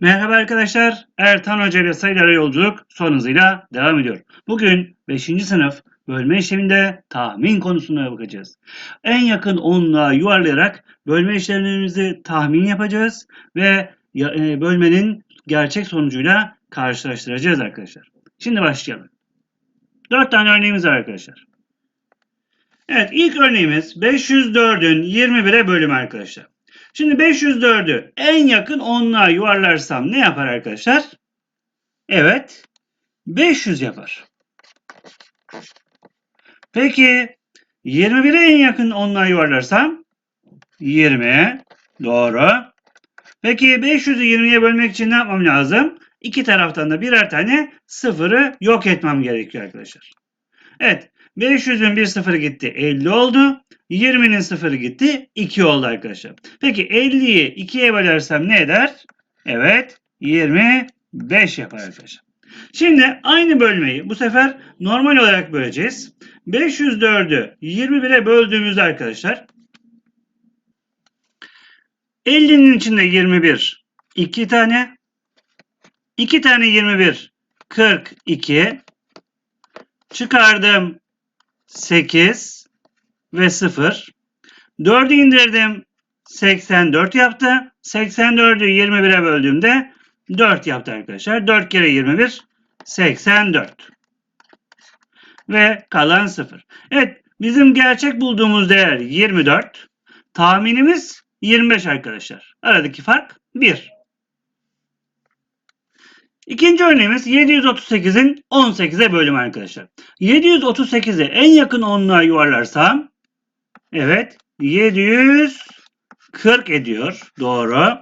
Merhaba arkadaşlar. Ertan Hoca ile sayılara yolculuk son hızıyla devam ediyor. Bugün 5. sınıf bölme işleminde tahmin konusuna bakacağız. En yakın onluğa yuvarlayarak bölme işlemlerimizi tahmin yapacağız ve e, bölmenin gerçek sonucuyla karşılaştıracağız arkadaşlar. Şimdi başlayalım. 4 tane örneğimiz var arkadaşlar. Evet ilk örneğimiz 504'ün 21'e bölümü arkadaşlar. Şimdi 504'ü en yakın onluğa yuvarlarsam ne yapar arkadaşlar? Evet 500 yapar. Peki 21'e en yakın onluğa yuvarlarsam 20 doğru. Peki 500'ü 20'ye bölmek için ne yapmam lazım? İki taraftan da birer tane sıfırı yok etmem gerekiyor arkadaşlar. Evet 500'ün bir sıfırı gitti 50 oldu. 20'nin sıfırı gitti 2 oldu arkadaşlar. Peki 50'yi 2'ye bölersem ne eder? Evet 25 yapar arkadaşlar. Şimdi aynı bölmeyi bu sefer normal olarak böleceğiz. 504'ü 21'e böldüğümüzde arkadaşlar 50'nin içinde 21 2 tane 2 tane 21 42 çıkardım 8 ve 0 4'ü indirdim 84 yaptı. 84'ü 21'e böldüğümde 4 yaptı arkadaşlar. 4 kere 21 84 ve kalan 0 evet bizim gerçek bulduğumuz değer 24 tahminimiz 25 arkadaşlar. Aradaki fark 1 İkinci örneğimiz 738'in 18'e bölümü arkadaşlar. 738'i en yakın onluğa yuvarlarsam evet 740 ediyor. Doğru.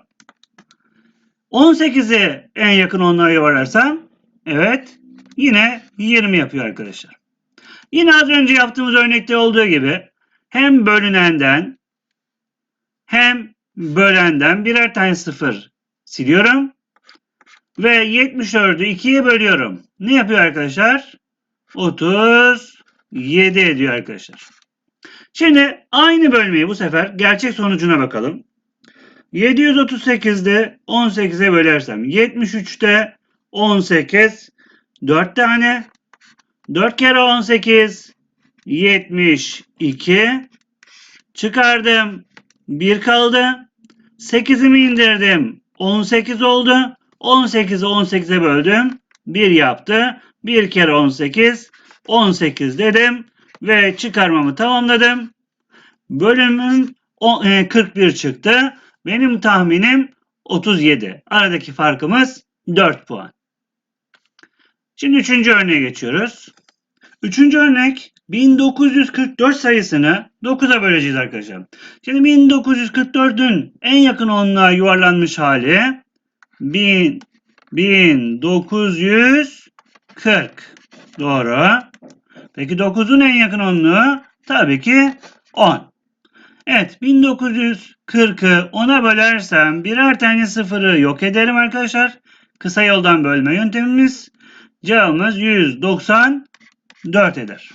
18'i en yakın onluğa yuvarlarsam evet yine 20 yapıyor arkadaşlar. Yine az önce yaptığımız örnekte olduğu gibi hem bölünenden hem bölenden birer tane sıfır siliyorum. Ve 74'ü 2'ye bölüyorum. Ne yapıyor arkadaşlar? 37 ediyor arkadaşlar. Şimdi aynı bölmeyi bu sefer gerçek sonucuna bakalım. 738'de 18'e bölersem 73'te 18 4 tane 4 kere 18 72 çıkardım 1 kaldı 8'imi indirdim 18 oldu 18'i 18'e böldüm. 1 yaptı. 1 kere 18. 18 dedim. Ve çıkarmamı tamamladım. Bölümüm o- e, 41 çıktı. Benim tahminim 37. Aradaki farkımız 4 puan. Şimdi üçüncü örneğe geçiyoruz. Üçüncü örnek 1944 sayısını 9'a böleceğiz arkadaşlar. Şimdi 1944'ün en yakın onluğa yuvarlanmış hali 1000 1940 doğru. Peki 9'un en yakın onluğu tabii ki 10. Evet 1940'ı 10'a bölersem birer tane sıfırı yok ederim arkadaşlar. Kısa yoldan bölme yöntemimiz. Cevabımız 194 eder.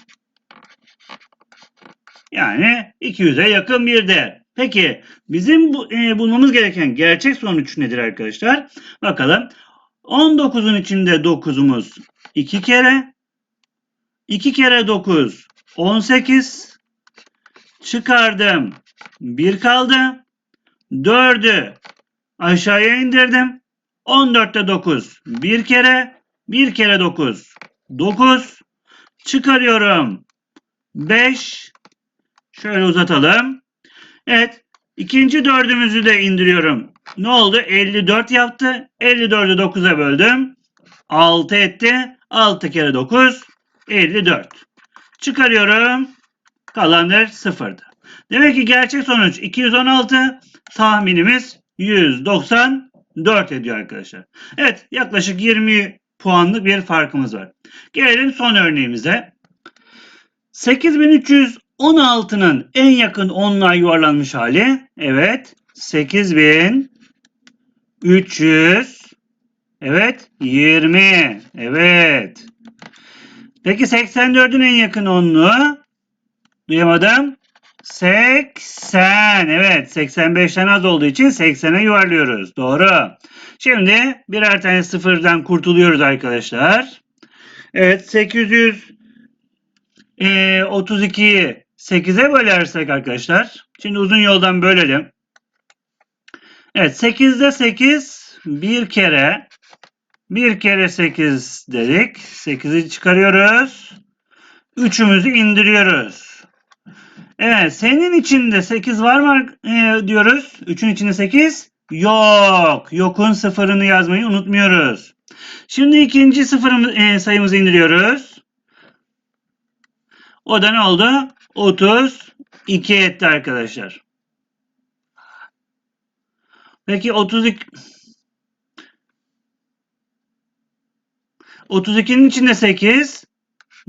Yani 200'e yakın bir değer. Peki bizim bu, e, bulmamız gereken gerçek sonuç nedir arkadaşlar? Bakalım. 19'un içinde 9'umuz 2 kere. 2 kere 9 18. Çıkardım. 1 kaldı. 4'ü aşağıya indirdim. 14'te 9 1 kere. 1 kere 9 9. Çıkarıyorum. 5. Şöyle uzatalım. Evet. İkinci dördümüzü de indiriyorum. Ne oldu? 54 yaptı. 54'ü 9'a böldüm. 6 etti. 6 kere 9. 54. Çıkarıyorum. Kalanlar sıfırdı. Demek ki gerçek sonuç 216. Tahminimiz 194 ediyor arkadaşlar. Evet yaklaşık 20 puanlık bir farkımız var. Gelelim son örneğimize. 8316'nın en yakın onluğa yuvarlanmış hali. Evet. 8300. Evet. 20. Evet. Peki 84'ün en yakın onluğu? Duyamadım. 80. Evet 85'ten az olduğu için 80'e yuvarlıyoruz. Doğru. Şimdi birer tane sıfırdan kurtuluyoruz arkadaşlar. Evet 832'yi 8'e bölersek arkadaşlar. Şimdi uzun yoldan bölelim. Evet 8'de 8 bir kere bir kere 8 dedik. 8'i çıkarıyoruz. Üçümüzü indiriyoruz. Evet senin içinde 8 var mı e, diyoruz. 3'ün içinde 8 yok. Yokun sıfırını yazmayı unutmuyoruz. Şimdi ikinci sıfırımız, e, sayımızı indiriyoruz. O da ne oldu? 32 etti arkadaşlar. Peki 32 32'nin içinde 8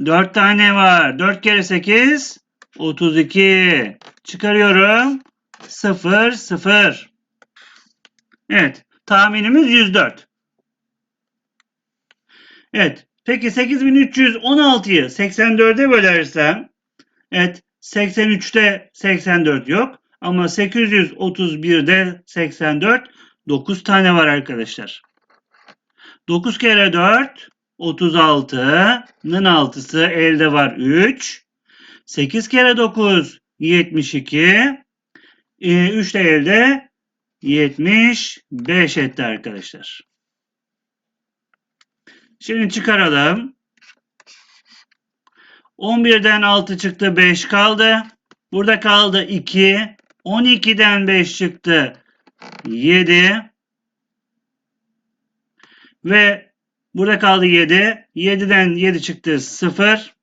4 tane var. 4 kere 8 32 çıkarıyorum. 0 0 Evet. Tahminimiz 104. Evet. Peki 8316'yı 84'e bölersem evet 83'te 84 yok ama 831'de 84 9 tane var arkadaşlar. 9 kere 4 36'nın 6'sı elde var 3. 8 kere 9 72. 3 de elde 75 etti arkadaşlar. Şimdi çıkaralım. 11'den 6 çıktı 5 kaldı. Burada kaldı 2. 12'den 5 çıktı 7. Ve burada kaldı 7. 7'den 7 çıktı 0.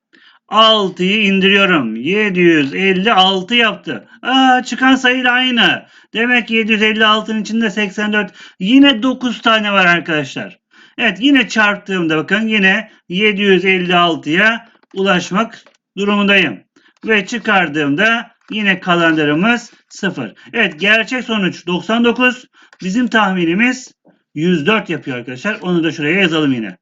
6'yı indiriyorum. 756 yaptı. Aa, çıkan sayıyla aynı. Demek ki 756'nın içinde 84. Yine 9 tane var arkadaşlar. Evet yine çarptığımda bakın yine 756'ya ulaşmak durumundayım. Ve çıkardığımda yine kalanlarımız 0. Evet gerçek sonuç 99. Bizim tahminimiz 104 yapıyor arkadaşlar. Onu da şuraya yazalım yine.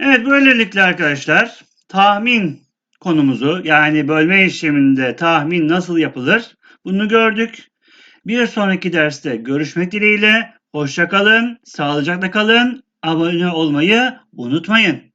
Evet böylelikle arkadaşlar tahmin konumuzu yani bölme işleminde tahmin nasıl yapılır bunu gördük. Bir sonraki derste görüşmek dileğiyle. Hoşça kalın, sağlıcakla kalın, abone olmayı unutmayın.